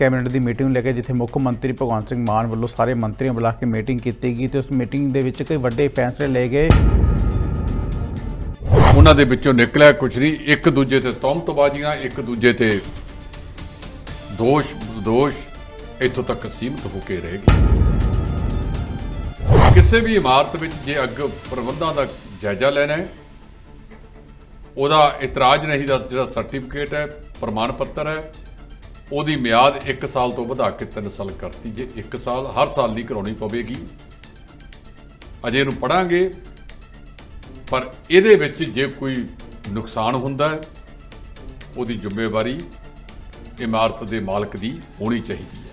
Cabinet ਦੀ meeting ਨੂੰ ਲੈ ਕੇ ਜਿੱਥੇ ਮੁੱਖ ਮੰਤਰੀ ਭਗਵੰਤ ਸਿੰਘ ਮਾਨ ਵੱਲੋਂ ਸਾਰੇ ਮੰਤਰੀਆਂ ਬੁਲਾ ਕੇ ਮੀਟਿੰਗ ਕੀਤੀ ਗਈ ਤੇ ਉਸ ਮੀਟਿੰਗ ਦੇ ਵਿੱਚ ਕਈ ਵੱਡੇ ਫੈਸਲੇ ਲਏ ਗਏ। ਉਹਨਾਂ ਦੇ ਵਿੱਚੋਂ ਨਿਕਲਿਆ ਕੁਛ ਨਹੀਂ, ਇੱਕ ਦੂਜੇ ਤੇ ਤੌਮਤਬਾਜ਼ੀਆਂ, ਇੱਕ ਦੂਜੇ ਤੇ ਦੋਸ਼ ਦੋਸ਼ ਇੱਥੋਂ ਤੱਕ ਸੀਮਿਤ ਹੋ ਕੇ ਰਹਿ ਗਈ ਕਿਸੇ ਵੀ ਇਮਾਰਤ ਵਿੱਚ ਜੇ ਅੱਗ ਪ੍ਰਬੰਧਾਂ ਦਾ ਜਾਇਜ਼ਾ ਲੈਣਾ ਹੈ, ਉਹਦਾ ਇਤਰਾਜ਼ ਨਹੀਂ ਦਾ ਜਿਹੜਾ ਸਰਟੀਫਿਕੇਟ ਹੈ ਪ੍ਰਮਾਣ ਪੱਤਰ ਹੈ ਉਹਦੀ ਮਿਆਦ 1 ਸਾਲ ਤੋਂ ਵਧਾ ਕੇ 3 ਸਾਲ ਕਰਤੀ। ਜੇ 1 ਸਾਲ ਹਰ ਸਾਲ ਨਹੀਂ ਕਰਾਉਣੀ ਪਵੇਗੀ, ਅਜੇ ਇਹਨੂੰ ਪੜਾਂਗੇ, ਪਰ ਇਹਦੇ ਵਿੱਚ ਜੇ ਕੋਈ ਨੁਕਸਾਨ ਹੁੰਦਾ ਹੈ, ਉਹਦੀ ਜ਼ਿੰਮੇਵਾਰੀ ਇਮਾਰਤ ਦੇ ਮਾਲਕ ਦੀ ਹੋਣੀ ਚਾਹੀਦੀ ਹੈ।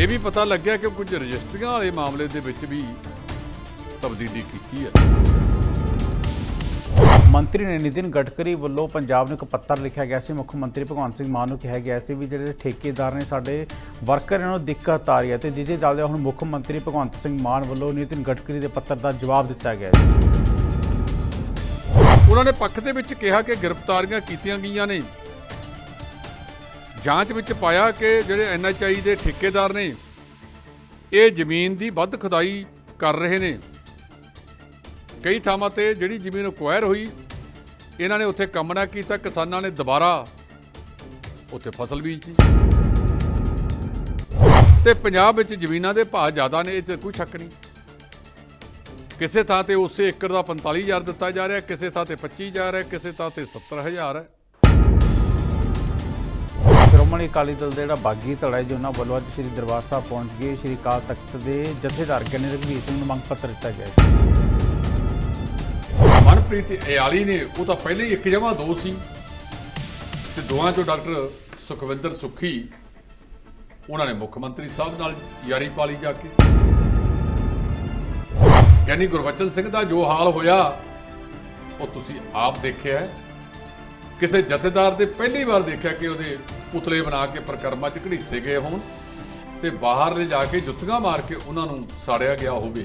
ਇਹ ਵੀ ਪਤਾ ਲੱਗਿਆ ਕਿ ਕੁਝ ਰਜਿਸਟਰੀਆਂ ਵਾਲੇ ਮਾਮਲੇ ਦੇ ਵਿੱਚ ਵੀ ਤਬਦੀਲੀ ਕੀਤੀ ਹੈ। ਮੰਤਰੀ ਨੇ ਨਿਤਿਨ ਗਡਕਰੀ ਵੱਲੋਂ ਪੰਜਾਬ ਨੂੰ ਇੱਕ ਪੱਤਰ ਲਿਖਿਆ ਗਿਆ ਸੀ। ਮੁੱਖ ਮੰਤਰੀ ਭਗਵੰਤ ਸਿੰਘ ਮਾਨ ਨੂੰ ਕਿਹਾ ਗਿਆ ਸੀ ਵੀ ਜਿਹੜੇ ਠੇਕੇਦਾਰ ਨੇ ਸਾਡੇ ਵਰਕਰ ਇਹਨਾਂ ਨੂੰ ਦਿੱਕਤ ਆ ਰਹੀ ਹੈ ਤੇ ਜਿਹਦੇ ਚੱਲਦੇ ਹੁਣ ਮੁੱਖ ਮੰਤਰੀ ਭਗਵੰਤ ਸਿੰਘ ਮਾਨ ਵੱਲੋਂ ਨਿਤਿਨ ਗਡਕਰੀ ਦੇ ਪੱਤਰ ਦਾ ਜਵਾਬ ਦਿੱਤਾ ਗਿਆ ਸੀ। ਉਹਨਾਂ ਨੇ ਪੱਖ ਦੇ ਵਿੱਚ ਕਿਹਾ ਕਿ ਗ੍ਰਿਫਤਾਰੀਆਂ ਕੀਤੀਆਂ ਗਈਆਂ ਨੇ। ਜਾਂਚ ਵਿੱਚ ਪਾਇਆ ਕਿ ਜਿਹੜੇ ਐਨਐਚਆਈ ਦੇ ਠੇਕੇਦਾਰ ਨੇ, ਇਹ ਜ਼ਮੀਨ ਦੀ ਵੱਧ ਖੁਦਾਈ ਕਰ ਰਹੇ ਨੇ। ਕਈ ਥਾਵਾਂ ਤੇ ਜਿਹੜੀ ਜ਼ਮੀਨ ਅਕਵਾਇਰ ਹੋਈ, ਇਹਨਾਂ ਨੇ ਉੱਥੇ ਕੰਮ ਨਾ ਕੀਤਾ, ਕਿਸਾਨਾਂ ਨੇ ਦੁਬਾਰਾ ਉੱਥੇ ਫਸਲ ਬੀਜੀ ਤੇ ਪੰਜਾਬ ਵਿੱਚ ਜ਼ਮੀਨਾਂ ਦੇ ਭਾਅ ਜ਼ਿਆਦਾ ਨੇ, ਇਹ 'ਚ ਕੋਈ ਸ਼ੱਕ ਨਹੀਂ। ਕਿਸੇ ਥਾਂ ਤੇ ਉਸੇ ਏਕੜ ਦਾ 45000 ਦਿੱਤਾ ਜਾ ਰਿਹਾ, ਕਿਸੇ ਥਾਂ ਤੇ 25000 ਹੈ, ਕਿਸੇ ਥਾਂ ਤੇ 70000 ਹੈ। ਸ਼੍ਰੋਮਣੀ ਅਕਾਲੀ ਦਲ ਦਾ ਜਿਹੜਾ ਬਾਗੀ ਧੜਾ ਹੈ ਜੀ, ਉਹਨਾਂ ਵੱਲੋਂ ਅੱਜ ਸ੍ਰੀ ਦਰਬਾਰ ਸਾਹਿਬ ਪਹੁੰਚ ਗਏ। ਸ੍ਰੀ ਅਕਾਲ ਤਖਤ ਦੇ ਜਥੇਦਾਰ ਗਿਆਨੀ ਰਘਵੀਰ ਸਿੰਘ ਨੂੰ ਮੰਗ ਪੱਤਰ ਦਿੱਤਾ ਗਿਆ ਹੈ। ਮਨਪ੍ਰੀਤ ਇਆਲੀ ਨੇ, ਉਹ ਤਾਂ ਪਹਿਲੇ ਹੀ ਇੱਕ ਜਮਾ ਦੋ ਸੀ। ਤੇ ਦੋਵਾਂ ਚੋਂ ਡਾਕਟਰ ਸੁਖਵਿੰਦਰ ਸੁੱਖੀ, ਉਹਨਾਂ ਨੇ ਮੁੱਖ ਮੰਤਰੀ ਸਾਹਿਬ ਨਾਲ ਯਾਰੀ ਪਾਲੀ ਜਾ ਕੇ। ਯਾਨੀ ਗੁਰਬਚਨ ਸਿੰਘ ਦਾ ਜੋ ਹਾਲ ਹੋਇਆ, ਉਹ ਤੁਸੀਂ ਆਪ ਦੇਖਿਆ ਕਿਸੇ ਜਥੇਦਾਰ ਦੇ ਪਹਿਲੀ ਵਾਰ ਦੇਖਿਆ ਕਿ ਉਹਦੇ ਪੁਤਲੇ ਬਣਾ ਕੇ ਪ੍ਰਕਰਮਾ ਚ ਘੜੀਸੇ ਗਏ ਹੋਣ ਤੇ ਬਾਹਰ ਲੈ ਜਾ ਕੇ ਜੁੱਤੀਆਂ ਮਾਰ ਕੇ ਉਹਨਾਂ ਨੂੰ ਸਾੜਿਆ ਗਿਆ ਹੋਵੇ।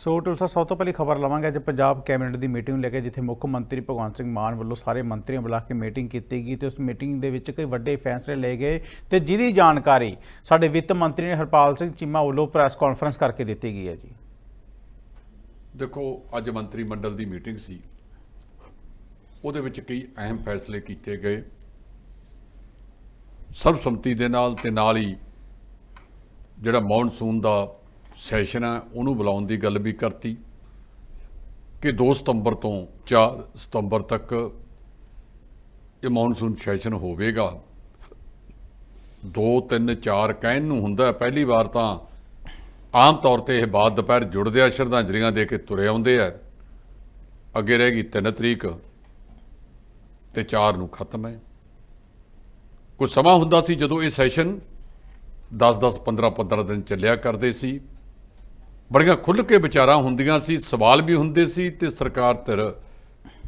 ਸੋ ਢਿੱਲੋਂ ਸਭ ਤੋਂ ਪਹਿਲੀ ਖਬਰ ਲਵਾਂਗੇ। ਅੱਜ ਪੰਜਾਬ ਕੈਬਨਿਟ ਦੀ ਮੀਟਿੰਗ ਨੂੰ ਲੈ ਕੇ ਜਿੱਥੇ ਮੁੱਖ ਮੰਤਰੀ ਭਗਵੰਤ ਸਿੰਘ ਮਾਨ ਵੱਲੋਂ ਸਾਰੇ ਮੰਤਰੀਆਂ ਬੁਲਾ ਕੇ ਮੀਟਿੰਗ ਕੀਤੀ ਗਈ ਤੇ ਉਸ ਮੀਟਿੰਗ ਦੇ ਵਿੱਚ ਕਈ ਵੱਡੇ ਫੈਸਲੇ ਲਏ ਗਏ ਤੇ ਜਿਹਦੀ ਜਾਣਕਾਰੀ ਸਾਡੇ ਵਿੱਤ ਮੰਤਰੀ ਨੇ ਹਰਪਾਲ ਸਿੰਘ ਚੀਮਾ ਵੱਲੋਂ ਪ੍ਰੈਸ ਕਾਨਫਰੰਸ ਕਰਕੇ ਦਿੱਤੀ ਗਈ ਹੈ ਜੀ। ਦੇਖੋ, ਅੱਜ ਮੰਤਰੀ ਮੰਡਲ ਦੀ ਮੀਟਿੰਗ ਸੀ। ਉਹਦੇ ਵਿੱਚ ਕਈ ਅਹਿਮ ਫੈਸਲੇ ਕੀਤੇ ਗਏ। ਸਰਬਸੰਮਤੀ ਦੇ ਨਾਲ ਤੇ ਨਾਲ ਹੀ ਜਿਹੜਾ ਮੌਨਸੂਨ ਦਾ ਸੈਸ਼ਨ ਹੈ, ਉਹਨੂੰ ਬੁਲਾਉਣ ਦੀ ਗੱਲ ਵੀ ਕਰਤੀ ਕਿ 2 ਸਤੰਬਰ ਤੋਂ 4 ਸਤੰਬਰ ਤੱਕ ਇਹ ਮੌਨਸੂਨ ਸੈਸ਼ਨ ਹੋਵੇਗਾ। 2 3 4 ਕਹਿਣ ਨੂੰ ਹੁੰਦਾ ਪਹਿਲੀ ਵਾਰ ਤਾਂ ਆਮ ਤੌਰ ਤੇ ਇਹ ਬਾਅਦ ਦੁਪਹਿਰ ਜੁੜਦੇ ਆ, ਸ਼ਰਧਾਂਜਲੀਆਂ ਦੇ ਕੇ ਤੁਰੇ ਆਉਂਦੇ ਆ। ਅੱਗੇ ਰਹਿ ਗਈ 3 ਤਰੀਕ ਤੇ 4 ਨੂੰ ਖਤਮ ਹੈ। ਕੁਝ ਸਮਾਂ ਹੁੰਦਾ ਸੀ ਜਦੋਂ ਇਹ ਸੈਸ਼ਨ 10-10 15-15 ਦਿਨ ਚੱਲਿਆ ਕਰਦੇ ਸੀ। ਬੜੀਆਂ ਖੁੱਲ੍ਹ ਕੇ ਵਿਚਾਰਾਂ ਹੁੰਦੀਆਂ ਸੀ, ਸਵਾਲ ਵੀ ਹੁੰਦੇ ਸੀ ਤੇ ਸਰਕਾਰ ਧਿਰ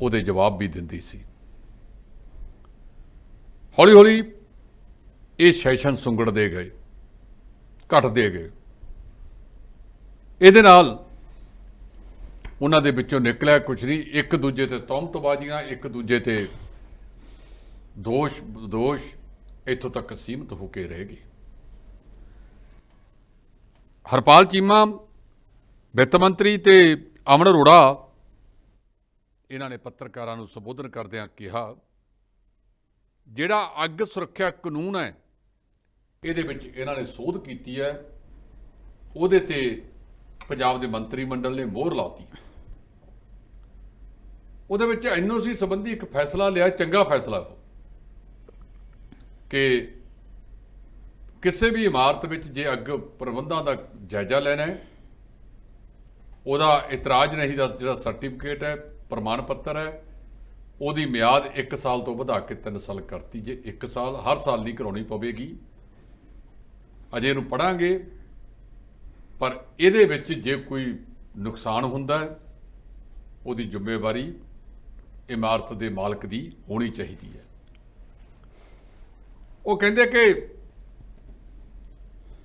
ਉਹਦੇ ਜਵਾਬ ਵੀ ਦਿੰਦੀ ਸੀ। ਹੌਲੀ-ਹੌਲੀ ਇਹ ਸੈਸ਼ਨ ਸੁੰਗੜਦੇ ਗਏ, ਘਟਦੇ ਗਏ। ਇਹਦੇ ਨਾਲ ਉਹਨਾਂ ਦੇ ਵਿੱਚੋਂ ਨਿਕਲਿਆ ਕੁਛ ਨਹੀਂ, ਇੱਕ ਦੂਜੇ ਤੇ ਤੌਮਤਬਾਜ਼ੀਆਂ ਇੱਕ ਦੂਜੇ ਤੇ ਦੋਸ਼ ਦੋਸ਼ ਇੱਥੋਂ ਤੱਕ ਸੀਮਿਤ ਹੋ ਕੇ ਰਹਿ ਗਏ। ਹਰਪਾਲ ਚੀਮਾ ਵਿੱਤ ਮੰਤਰੀ ਤੇ ਅਮਨ ਅਰੋੜਾ ਇਹਨਾਂ ਨੇ ਪੱਤਰਕਾਰਾਂ ਨੂੰ ਸੰਬੋਧਨ ਕਰਦਿਆਂ ਕਿਹਾ, ਜਿਹੜਾ ਅੱਗ ਸੁਰੱਖਿਆ ਕਾਨੂੰਨ ਹੈ, ਇਹਦੇ ਵਿੱਚ ਇਹਨਾਂ ਨੇ ਸੋਧ ਕੀਤੀ ਹੈ, ਉਹਦੇ ਤੇ ਪੰਜਾਬ ਦੇ ਮੰਤਰੀ ਮੰਡਲ ਨੇ ਮੋਹਰ ਲਾਤੀ। ਉਹਦੇ ਵਿੱਚ ਐਨਓਸੀ ਸੰਬੰਧੀ ਇੱਕ ਫੈਸਲਾ ਲਿਆ, ਚੰਗਾ ਫੈਸਲਾ ਉਹ, ਕਿ ਕਿਸੇ ਵੀ ਇਮਾਰਤ ਵਿੱਚ ਜੇ ਅੱਗ ਪ੍ਰਬੰਧਾਂ ਦਾ ਜਾਇਜ਼ਾ ਲੈਣਾ ਹੈ ਉਹਦਾ ਇਤਰਾਜ਼ ਨਹੀਂ ਦਾ ਜਿਹੜਾ ਸਰਟੀਫਿਕੇਟ ਹੈ, ਪ੍ਰਮਾਣ ਪੱਤਰ ਹੈ, ਉਹਦੀ ਮਿਆਦ 1 ਸਾਲ ਤੋਂ ਵਧਾ ਕੇ 3 ਸਾਲ ਕਰਤੀ ਜੇ 1 ਸਾਲ, ਹਰ ਸਾਲ ਨਹੀਂ ਕਰਾਉਣੀ ਪਵੇਗੀ। ਅਜੇ ਇਹਨੂੰ ਪੜਾਂਗੇ ਪਰ ਇਹਦੇ ਵਿੱਚ ਜੇ ਕੋਈ ਨੁਕਸਾਨ ਹੁੰਦਾ ਹੈ, ਉਹਦੀ ਜ਼ਿੰਮੇਵਾਰੀ ਇਮਾਰਤ ਦੇ ਮਾਲਕ ਦੀ ਹੋਣੀ ਚਾਹੀਦੀ ਹੈ। ਉਹ ਕਹਿੰਦੇ ਕਿ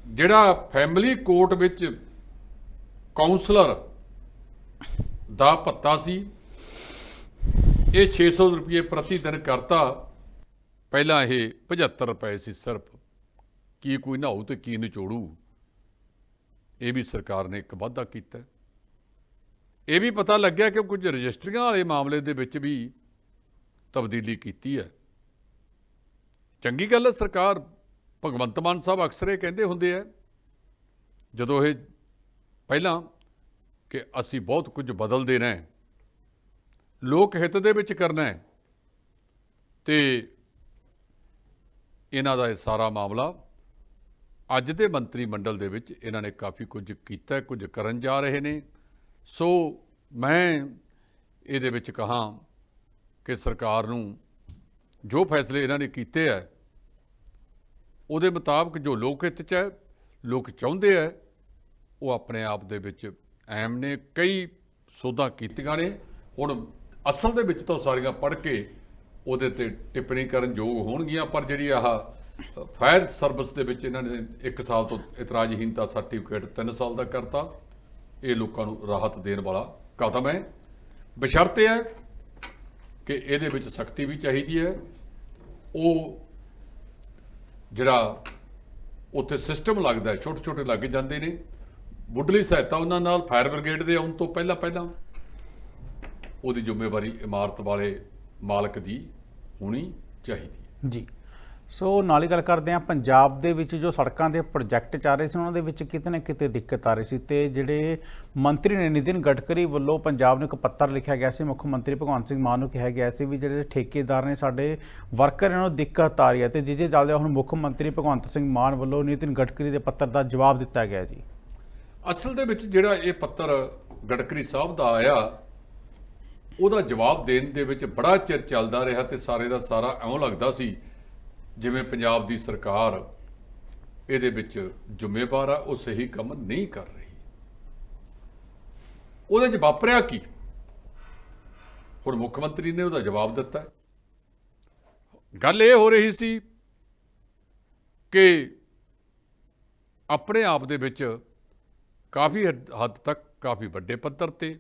ਜਿਹੜਾ ਫੈਮਿਲੀ ਕੋਰਟ ਵਿੱਚ ਕਾਉਂਸਲਰ ਦਾ ਭੱਤਾ ਸੀ। ਇਹ 600 ਰੁਪਏ ਪ੍ਰਤੀ ਦਿਨ ਕਰਤਾ। ਪਹਿਲਾਂ ਇਹ 75 ਰੁਪਏ ਸੀ ਸਿਰਫ। ਕੀ ਕੋਈ ਨਹਾਊ ਤੇ ਕੀ ਨਿਚੋੜੂ? ਇਹ ਵੀ ਸਰਕਾਰ ਨੇ ਇੱਕ ਵਾਅਦਾ ਕੀਤਾ। ਇਹ ਵੀ ਪਤਾ ਲੱਗਿਆ ਕਿ ਕੁਝ ਰਜਿਸਟਰੀਆਂ ਵਾਲੇ ਮਾਮਲੇ ਦੇ ਵਿੱਚ ਵੀ ਤਬਦੀਲੀ ਕੀਤੀ ਹੈ। ਚੰਗੀ ਗੱਲ ਹੈ, ਸਰਕਾਰ ਭਗਵੰਤ ਮਾਨ ਸਾਹਿਬ ਅਕਸਰ ਇਹ ਕਹਿੰਦੇ ਹੁੰਦੇ ਆ। ਜਦੋਂ ਇਹ ਪਹਿਲਾਂ ਕਿ ਅਸੀਂ ਬਹੁਤ ਕੁਝ ਬਦਲ ਦੇਣਾ ਹੈ ਲੋਕ ਹਿੱਤ ਦੇ ਵਿੱਚ ਕਰਨਾ ਹੈ। ਤੇ ਇਹਨਾਂ ਦਾ ਇਹ ਸਾਰਾ ਮਾਮਲਾ ਅੱਜ ਦੇ ਮੰਤਰੀ ਮੰਡਲ ਦੇ ਵਿੱਚ ਇਹਨਾਂ ਨੇ ਕਾਫੀ ਕੁਝ ਕੀਤਾ, ਕੁਝ ਕਰਨ ਜਾ ਰਹੇ ਨੇ। ਸੋ ਮੈਂ ਇਹਦੇ ਵਿੱਚ ਕਹਾਂ ਕਿ ਸਰਕਾਰ ਨੂੰ ਜੋ ਫੈਸਲੇ ਇਹਨਾਂ ਨੇ ਕੀਤੇ ਹੈ, ਉਹਦੇ ਮੁਤਾਬਕ ਜੋ ਲੋਕ ਹਿੱਤ ਚ ਹੈ, ਲੋਕ ਚਾਹੁੰਦੇ ਹੈ, ਉਹ ਆਪਣੇ ਆਪ ਦੇ ਵਿੱਚ ਐਮ ਨੇ ਕਈ ਸੋਧਾਂ ਕੀਤੀਆਂ ਨੇ। ਹੁਣ ਅਸਲ ਦੇ ਵਿੱਚ ਤਾਂ ਸਾਰੀਆਂ ਪੜ੍ਹ ਕੇ ਉਹਦੇ ਤੇ ਟਿੱਪਣੀ ਕਰਨ ਯੋਗ ਹੋਣਗੀਆਂ, ਪਰ ਜਿਹੜੀ ਆਹ ਫਾਇਰ ਸਰਵਿਸ ਦੇ ਵਿੱਚ ਇਹਨਾਂ ਨੇ 1 ਸਾਲ ਤੋਂ ਇਤਰਾਜ਼ਹੀਨਤਾ ਸਰਟੀਫਿਕੇਟ 3 ਸਾਲ ਦਾ ਕਰਤਾ। ਇਹ ਲੋਕਾਂ ਨੂੰ ਰਾਹਤ ਦੇਣ ਵਾਲਾ ਕਦਮ ਹੈ। ਬਸ਼ਰਤੇ ਹੈ ਕਿ ਇਹਦੇ ਵਿੱਚ ਸਖਤੀ ਵੀ ਚਾਹੀਦੀ ਹੈ। ਉਹ ਜਿਹੜਾ ਉੱਥੇ ਸਿਸਟਮ ਲੱਗਦਾ ਛੋਟੇ ਛੋਟੇ ਲੱਗ ਜਾਂਦੇ ਨੇ। ਮੁੱਢਲੀ ਸਹਾਇਤਾ ਉਹਨਾਂ ਨਾਲ, ਫਾਇਰ ਬ੍ਰਿਗੇਡ ਦੇ ਆਉਣ ਤੋਂ ਪਹਿਲਾਂ ਪਹਿਲਾਂ ਉਹਦੀ ਜ਼ਿੰਮੇਵਾਰੀ ਇਮਾਰਤ ਵਾਲੇ ਮਾਲਕ ਦੀ ਹੋਣੀ ਚਾਹੀਦੀ ਜੀ। ਸੋ ਨਾਲ ਹੀ ਗੱਲ ਕਰਦੇ ਹਾਂ, ਪੰਜਾਬ ਦੇ ਵਿੱਚ ਜੋ ਸੜਕਾਂ ਦੇ ਪ੍ਰੋਜੈਕਟ ਚੱਲ ਰਹੇ ਸੀ, ਉਹਨਾਂ ਦੇ ਵਿੱਚ ਕਿਤੇ ਨਾ ਕਿਤੇ ਦਿੱਕਤ ਆ ਰਹੀ ਸੀ ਤੇ ਜਿਹੜੇ ਮੰਤਰੀ ਨੇ ਨਿਤਿਨ ਗਡਕਰੀ ਵੱਲੋਂ ਪੰਜਾਬ ਨੂੰ ਇੱਕ ਪੱਤਰ ਲਿਖਿਆ ਗਿਆ ਸੀ, ਮੁੱਖ ਮੰਤਰੀ ਭਗਵੰਤ ਸਿੰਘ ਮਾਨ ਨੂੰ ਕਿਹਾ ਗਿਆ ਸੀ ਵੀ ਜਿਹੜੇ ਠੇਕੇਦਾਰ ਨੇ, ਸਾਡੇ ਵਰਕਰ ਇਹਨਾਂ ਨੂੰ ਦਿੱਕਤ ਆ ਰਹੀ ਹੈ ਤੇ ਜਿਹਦੇ ਚੱਲਦੇ ਹੁਣ ਮੁੱਖ ਮੰਤਰੀ ਭਗਵੰਤ ਸਿੰਘ ਮਾਨ ਵੱਲੋਂ ਨਿਤਿਨ ਗਡਕਰੀ ਦੇ ਪੱਤਰ ਦਾ ਜਵਾਬ ਦਿੱਤਾ ਗਿਆ ਜੀ। ਅਸਲ ਦੇ ਵਿੱਚ ਜਿਹੜਾ ਇਹ ਪੱਤਰ ਗਡਕਰੀ ਸਾਹਿਬ ਦਾ ਆਇਆ, ਉਹਦਾ ਜਵਾਬ ਦੇਣ ਦੇ ਵਿੱਚ ਬੜਾ ਚਿਰ ਚੱਲਦਾ ਰਿਹਾ ਤੇ ਸਾਰੇ ਦਾ ਸਾਰਾ ਐਉਂ ਲੱਗਦਾ ਸੀ, ਜਿਵੇਂ ਪੰਜਾਬ ਦੀ ਸਰਕਾਰ ਇਹਦੇ ਵਿੱਚ ਜ਼ਿੰਮੇਵਾਰ ਆ, ਉਹ ਸਹੀ ਕੰਮ ਨਹੀਂ ਕਰ ਰਹੀ। ਉਹਦੇ 'ਚ ਵਾਪਰਿਆ ਕੀ? ਹੁਣ ਮੁੱਖ ਮੰਤਰੀ ਨੇ ਉਹਦਾ ਜਵਾਬ ਦਿੱਤਾ। ਗੱਲ ਇਹ ਹੋ ਰਹੀ ਸੀ ਕਿ ਆਪਣੇ ਆਪ ਦੇ ਵਿੱਚ ਕਾਫੀ ਹੱਦ ਹੱਦ ਤੱਕ ਕਾਫੀ ਵੱਡੇ ਪੱਧਰ ਤੇ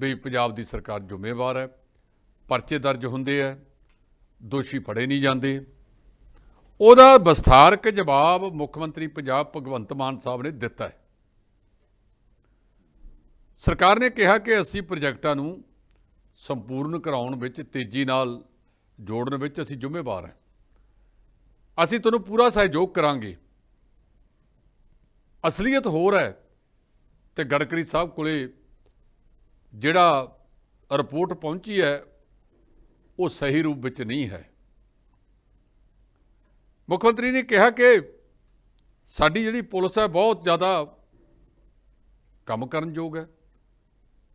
ਵੀ ਪੰਜਾਬ ਦੀ ਸਰਕਾਰ ਜ਼ਿੰਮੇਵਾਰ ਹੈ, ਪਰਚੇ ਦਰਜ ਹੁੰਦੇ ਆ, ਦੋਸ਼ੀ ਫੜੇ ਨਹੀਂ ਜਾਂਦੇ। ਉਹਦਾ ਵਿਸਥਾਰਕ ਜਵਾਬ ਮੁੱਖ ਮੰਤਰੀ ਪੰਜਾਬ ਭਗਵੰਤ ਮਾਨ ਸਾਹਿਬ ਨੇ ਦਿੱਤਾ ਹੈ। ਸਰਕਾਰ ਨੇ ਕਿਹਾ ਕਿ ਅਸੀਂ ਪ੍ਰੋਜੈਕਟਾਂ ਨੂੰ ਸੰਪੂਰਨ ਕਰਾਉਣ ਵਿੱਚ ਤੇਜ਼ੀ ਨਾਲ ਜੋੜਨ ਵਿੱਚ ਅਸੀਂ ਜ਼ਿੰਮੇਵਾਰ ਹਾਂ। ਅਸੀਂ ਤੁਹਾਨੂੰ ਪੂਰਾ ਸਹਿਯੋਗ ਕਰਾਂਗੇ। ਅਸਲੀਅਤ ਹੋਰ ਹੈ ਤੇ ਗੜਕਰੀ ਸਾਹਿਬ ਕੋਲੇ ਜਿਹੜਾ ਰਿਪੋਰਟ ਪਹੁੰਚੀ ਹੈ, ਉਹ ਸਹੀ ਰੂਪ ਵਿੱਚ ਨਹੀਂ ਹੈ। ਮੁੱਖ ਮੰਤਰੀ ਨੇ ਕਿਹਾ ਕਿ ਸਾਡੀ ਜਿਹੜੀ ਪੁਲਿਸ ਹੈ, ਬਹੁਤ ਜ਼ਿਆਦਾ ਕੰਮ ਕਰਨ ਯੋਗ ਹੈ।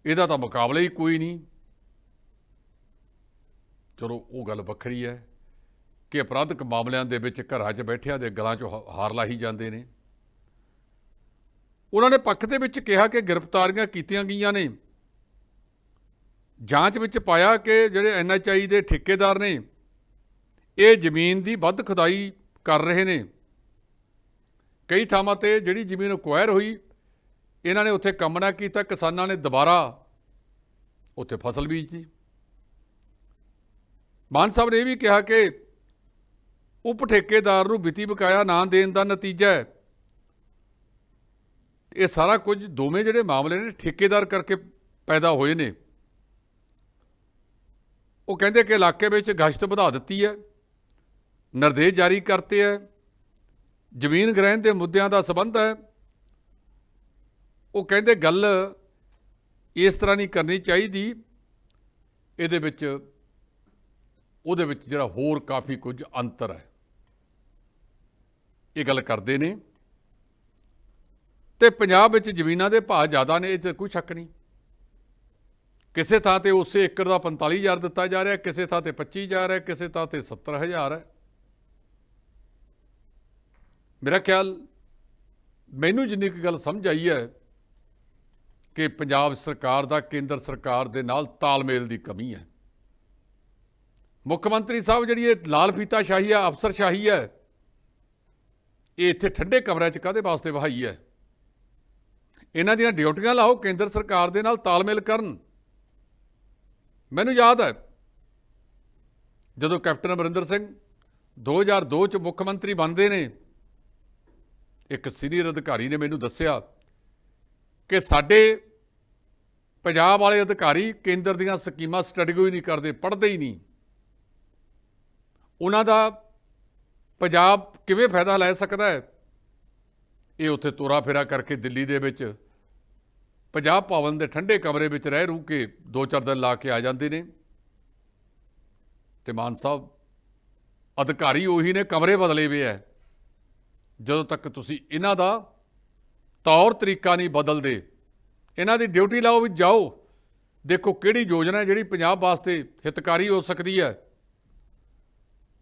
ਇਹਦਾ ਤਾਂ ਮੁਕਾਬਲਾ ਹੀ ਕੋਈ ਨਹੀਂ। ਚਲੋ, ਉਹ ਗੱਲ ਵੱਖਰੀ ਹੈ ਕਿ ਅਪਰਾਧਿਕ ਮਾਮਲਿਆਂ ਦੇ ਵਿੱਚ ਘਰਾਂ 'ਚ ਬੈਠਿਆਂ ਦੇ ਗਲਾਂ 'ਚੋਂ ਹਾਰ ਲਾਹੀ ਜਾਂਦੇ ਨੇ। ਉਹਨਾਂ ਨੇ ਪੱਖ ਦੇ ਵਿੱਚ ਕਿਹਾ ਕਿ ਗ੍ਰਿਫਤਾਰੀਆਂ ਕੀਤੀਆਂ ਗਈਆਂ ਨੇ। ਜਾਂਚ ਵਿੱਚ ਪਾਇਆ ਕਿ ਜਿਹੜੇ ਐਨਐਚਆਈ ਦੇ ਠੇਕੇਦਾਰ ਨੇ, ਇਹ ਜ਼ਮੀਨ ਦੀ ਵੱਧ ਖੁਦਾਈ ਕਰ ਰਹੇ ਨੇ। ਕਈ ਥਾਵਾਂ ਤੇ ਜਿਹੜੀ ਜ਼ਮੀਨ ਅਕਵਾਇਰ ਹੋਈ, ਇਹਨਾਂ ਨੇ ਉੱਥੇ ਕੰਮ ਨਾ ਕੀਤਾ, ਕਿਸਾਨਾਂ ਨੇ ਦੁਬਾਰਾ ਉੱਥੇ ਫਸਲ ਬੀਜਤੀ। ਮਾਨ ਸਾਹਿਬ ਨੇ ਇਹ ਵੀ ਕਿਹਾ ਕਿ ਉਪ ਠੇਕੇਦਾਰ ਨੂੰ ਵਿੱਤੀ ਬਕਾਇਆ ਨਾ ਦੇਣ ਦਾ ਨਤੀਜਾ ਹੈ। ਇਹ ਸਾਰਾ ਕੁਝ ਦੋਵੇਂ ਜਿਹੜੇ ਮਾਮਲੇ ਨੇ ਠੇਕੇਦਾਰ ਕਰਕੇ ਪੈਦਾ ਹੋਏ ਨੇ। ਉਹ ਕਹਿੰਦੇ ਕਿ ਇਲਾਕੇ ਵਿੱਚ ਗਸ਼ਤ ਵਧਾ ਦਿੱਤੀ ਹੈ, ਨਿਰਦੇਸ਼ ਜਾਰੀ ਕਰਤੇ ਹੈ, ਜ਼ਮੀਨ ਗ੍ਰਹਿਣ ਦੇ ਮੁੱਦਿਆਂ ਦਾ ਸਬੰਧ ਹੈ। ਉਹ ਕਹਿੰਦੇ ਗੱਲ ਇਸ ਤਰ੍ਹਾਂ ਨਹੀਂ ਕਰਨੀ ਚਾਹੀਦੀ, ਇਹਦੇ ਵਿੱਚ, ਉਹਦੇ ਵਿੱਚ ਜਿਹੜਾ ਹੋਰ ਕਾਫੀ ਕੁਝ ਅੰਤਰ ਹੈ। ਇਹ ਗੱਲ ਕਰਦੇ ਨੇ। ਤੇ ਪੰਜਾਬ ਵਿੱਚ ਜ਼ਮੀਨਾਂ ਦੇ ਭਾਅ ਜ਼ਿਆਦਾ ਨੇ, ਇਹ 'ਚ ਕੋਈ ਸ਼ੱਕ ਨਹੀਂ। ਕਿਸੇ ਥਾਂ ਤੇ ਉਸੇ ਏਕੜ ਦਾ 45000 ਦਿੱਤਾ ਜਾ ਰਿਹਾ, ਕਿਸੇ ਥਾਂ ਤੇ 25000 ਹੈ ਕਿਸੇ ਥਾਂ ਤੇ 70000 ਹੈ। ਮੇਰਾ ਖਿਆਲ, ਮੈਨੂੰ ਜਿੰਨੀ ਕੁ ਗੱਲ ਸਮਝ ਆਈ ਹੈ ਕਿ ਪੰਜਾਬ ਸਰਕਾਰ ਦਾ, ਕੇਂਦਰ ਸਰਕਾਰ ਦੇ ਨਾਲ ਤਾਲਮੇਲ ਦੀ ਕਮੀ ਹੈ। ਮੁੱਖ ਮੰਤਰੀ ਸਾਹਿਬ ਜਿਹੜੀ ਇਹ ਲਾਲ ਫੀਤਾ ਸ਼ਾਹੀ ਹੈ ਅਫਸਰ ਸ਼ਾਹੀ ਹੈ, ਇਹ ਇੱਥੇ ਠੰਡੇ ਕਮਰਿਆਂ 'ਚ ਕਾਦੇ ਵਾਸਤੇ ਵਹਾਈ ਹੈ? ਇਹਨਾਂ ਦੀਆਂ ਡਿਊਟੀਆਂ ਲਾਓ, ਕੇਂਦਰ ਸਰਕਾਰ ਦੇ ਨਾਲ ਤਾਲਮੇਲ ਕਰਨ। ਮੈਨੂੰ ਯਾਦ ਹੈ, ਜਦੋਂ ਕੈਪਟਨ ਅਮਰਿੰਦਰ ਸਿੰਘ 2002 ਚ ਮੁੱਖ ਮੰਤਰੀ ਬਣਦੇ ਨੇ, ਇੱਕ ਸੀਨੀਅਰ ਅਧਿਕਾਰੀ ਨੇ ਮੈਨੂੰ ਦੱਸਿਆ ਕਿ ਸਾਡੇ ਪੰਜਾਬ ਵਾਲੇ ਅਧਿਕਾਰੀ ਕੇਂਦਰ ਦੀਆਂ ਸਕੀਮਾਂ ਸਟੱਡੀ ਹੀ ਨਹੀਂ ਕਰਦੇ, ਪੜ੍ਹਦੇ ਹੀ ਨਹੀਂ। ਉਹਨਾਂ ਦਾ ਪੰਜਾਬ ਕਿਵੇਂ ਫਾਇਦਾ ਲੈ ਸਕਦਾ ਹੈ? ਇਹ ਉੱਥੇ ਤੋਰਾ ਫੇਰਾ ਕਰਕੇ ਦਿੱਲੀ ਦੇ ਵਿੱਚ ਪੰਜਾਬ ਭਵਨ ਦੇ ਠੰਡੇ ਕਮਰੇ ਵਿੱਚ ਰਹਿ ਰੂ ਕੇ ਦੋ ਚਾਰ ਦਿਨ ਲਾ ਕੇ ਆ ਜਾਂਦੇ ਨੇ। ਤੇ ਮਾਨ ਸਾਹਿਬ, ਅਧਿਕਾਰੀ ਉਹੀ ਨੇ, ਕਮਰੇ ਬਦਲੇ ਹੋਏ ਐ। ਜਦੋਂ ਤੱਕ ਤੁਸੀਂ ਇਹਨਾਂ ਦਾ ਤੌਰ ਤਰੀਕਾ ਨਹੀਂ ਬਦਲਦੇ, ਇਹਨਾਂ ਦੀ ਡਿਊਟੀ ਲਾਓ ਵੀ ਜਾਓ। ਦੇਖੋ ਕਿਹੜੀ ਯੋਜਨਾ ਜਿਹੜੀ ਪੰਜਾਬ ਵਾਸਤੇ ਹਿਤਕਾਰੀ ਹੋ ਸਕਦੀ ਹੈ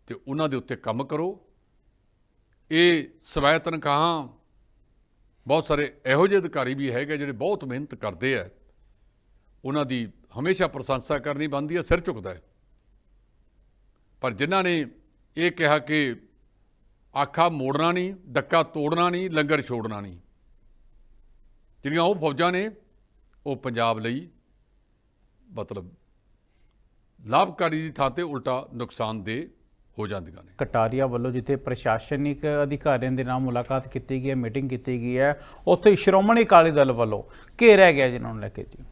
ਤੇ ਉਹਨਾਂ ਦੇ ਉੱਤੇ ਕੰਮ ਕਰੋ। ਇਹ ਸਵੈ ਤਨਖਾਹਾਂ ਬਹੁਤ ਸਾਰੇ ਇਹੋ ਜਿਹੇ ਅਧਿਕਾਰੀ ਵੀ ਹੈਗੇ ਜਿਹੜੇ ਬਹੁਤ ਮਿਹਨਤ ਕਰਦੇ ਆ। ਉਹਨਾਂ ਦੀ ਹਮੇਸ਼ਾ ਪ੍ਰਸ਼ੰਸਾ ਕਰਨੀ ਬਣਦੀ ਹੈ ਸਿਰ ਝੁਕਦਾ ਹੈ। ਪਰ ਜਿਨ੍ਹਾਂ ਨੇ ਇਹ ਕਿਹਾ ਕਿ ਆਖਾ ਮੋੜਨਾ ਨਹੀਂ, ਡੱਕਾ ਤੋੜਨਾ ਨਹੀਂ, ਲੰਗਰ ਛੋੜਨਾ ਨਹੀਂ, ਜਿਹੜੀਆਂ ਉਹ ਫੌਜਾਂ ਨੇ, ਉਹ ਪੰਜਾਬ ਲਈ ਮਤਲਬ ਲਾਭਕਾਰੀ ਦੀ ਥਾਂ ਤੇ ਉਲਟਾ ਨੁਕਸਾਨਦੇਹ ਹੋ ਜਾਂਦੀਆਂ ਨੇ। ਕਟਾਰੀਆ ਵੱਲੋਂ ਜਿੱਥੇ ਪ੍ਰਸ਼ਾਸਨਿਕ ਅਧਿਕਾਰੀਆਂ ਦੇ ਨਾਲ ਮੁਲਾਕਾਤ ਕੀਤੀ ਗਈ ਹੈ ਮੀਟਿੰਗ ਕੀਤੀ ਗਈ ਹੈ ਉੱਥੇ ਸ਼੍ਰੋਮਣੀ ਅਕਾਲੀ ਦਲ ਵੱਲੋਂ ਘੇਰਿਆ ਗਿਆ ਜਿਨ੍ਹਾਂ ਨੂੰ ਲੈ ਕੇ ਜੀ।